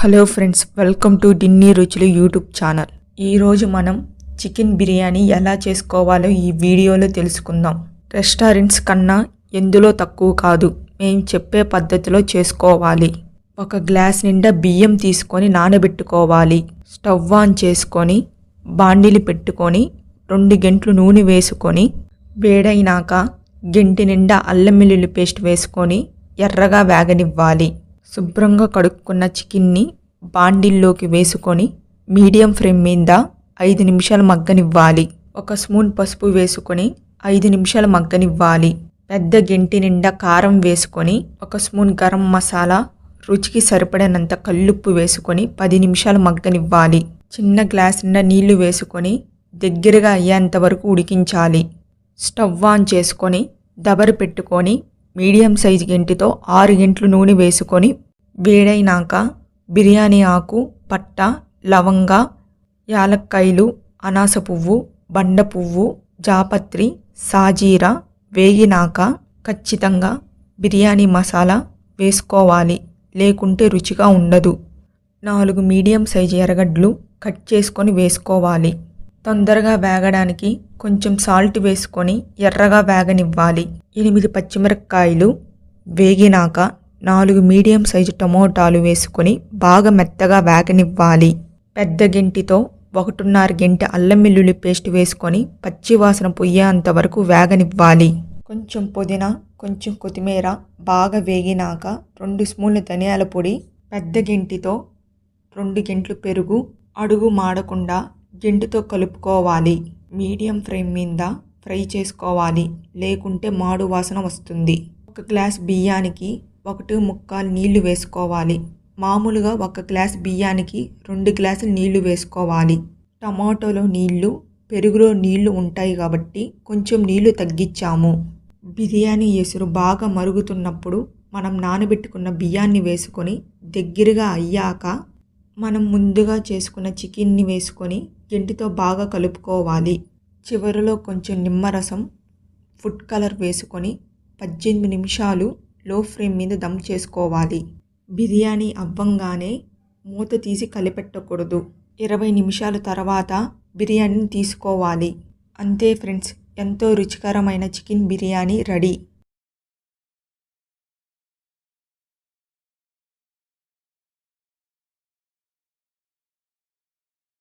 Hello friends welcome to డిన్నీ రుచులు YouTube channel ఈరోజు మనం చికెన్ బిర్యానీ ఎలా చేసుకోవాలో ఈ వీడియోలో తెలుసుకుందాం. రెస్టారెంట్స్ కన్నా ఎందులో తక్కువ కాదు. మేము చెప్పే పద్ధతిలో చేసుకోవాలి. ఒక గ్లాస్ నిండా బియ్యం తీసుకొని నానబెట్టుకోవాలి. స్టవ్ ఆన్ చేసుకొని బాండిలు పెట్టుకొని రెండు గంటలు నూనె వేసుకొని వేడైనాక గంటి నిండా అల్లం వెల్లుల్లి పేస్ట్ వేసుకొని ఎర్రగా వేగనివ్వాలి. శుభ్రంగా కడుక్కున్న చికెన్ని బాండిల్లోకి వేసుకొని మీడియం ఫ్లేమ్ మీద ఐదు నిమిషాలు మగ్గనివ్వాలి. ఒక స్పూన్ పసుపు వేసుకొని ఐదు నిమిషాలు మగ్గనివ్వాలి. పెద్ద గెంటి నిండా కారం వేసుకొని ఒక స్పూన్ గరం మసాలా రుచికి సరిపడినంత కల్లుప్పు వేసుకొని పది నిమిషాలు మగ్గనివ్వాలి. చిన్న గ్లాస్ నిండా నీళ్ళు వేసుకొని దగ్గరగా అయ్యేంత వరకు ఉడికించాలి. స్టవ్ ఆన్ చేసుకొని దబరు పెట్టుకొని మీడియం సైజు గెంటితో ఆరు గంటలు నూనె వేసుకొని వేడైనాక బిర్యానీ ఆకు పట్ట లవంగ యాలక్కాయలు అనాస పువ్వు బండ పువ్వు జాపత్రి సాజీరా వేగినాక ఖచ్చితంగా బిర్యానీ మసాలా వేసుకోవాలి. లేకుంటే రుచిగా ఉండదు. నాలుగు మీడియం సైజు ఎర్రగడ్డలు కట్ చేసుకొని వేసుకోవాలి. తొందరగా వేగడానికి కొంచెం సాల్ట్ వేసుకొని ఎర్రగా వేగనివ్వాలి. ఎనిమిది పచ్చిమిరపకాయలు వేగినాక నాలుగు మీడియం సైజు టమోటాలు వేసుకొని బాగా మెత్తగా వేగనివ్వాలి. పెద్ద గెంటితో ఒకటిన్నర గంట అల్లం వెల్లుల్లి పేస్ట్ వేసుకొని పచ్చివాసన పొయ్యేంత వరకు వేగనివ్వాలి. కొంచెం పుదీనా కొంచెం కొత్తిమీర బాగా వేగినాక రెండు స్పూన్ల ధనియాల పొడి పెద్ద గెంటితో రెండు గెంట్లు పెరుగు అడుగు మాడకుండా గెంటుతో కలుపుకోవాలి. మీడియం ఫ్లేమ్ మీద ఫ్రై చేసుకోవాలి. లేకుంటే మాడు వాసన వస్తుంది. ఒక గ్లాస్ బియ్యానికి ఒకటి ముక్కాలు నీళ్ళు వేసుకోవాలి. మామూలుగా ఒక గ్లాస్ బియ్యానికి రెండు గ్లాసులు నీళ్ళు వేసుకోవాలి. టమాటోలో నీళ్ళు పెరుగులో నీళ్ళు ఉంటాయి కాబట్టి కొంచెం నీళ్ళు తగ్గించాము. బిర్యానీ ఎసురు బాగా మరుగుతున్నప్పుడు మనం నానబెట్టుకున్న బియ్యాన్ని వేసుకొని దగ్గరగా అయ్యాక మనం ముందుగా చేసుకున్న చికెన్ని వేసుకొని గెంటితో బాగా కలుపుకోవాలి. చివరిలో కొంచెం నిమ్మరసం ఫుడ్ కలర్ వేసుకొని పద్దెనిమిది నిమిషాలు లో ఫ్లేమ్ మీద దమ్ చేసుకోవాలి. బిర్యానీ అవ్వంగానే మూత తీసి కలిపెట్టకూడదు. ఇరవై నిమిషాల తర్వాత బిర్యానీని తీసుకోవాలి. అంతే ఫ్రెండ్స్ ఎంతో రుచికరమైన చికెన్ బిర్యానీ రెడీ.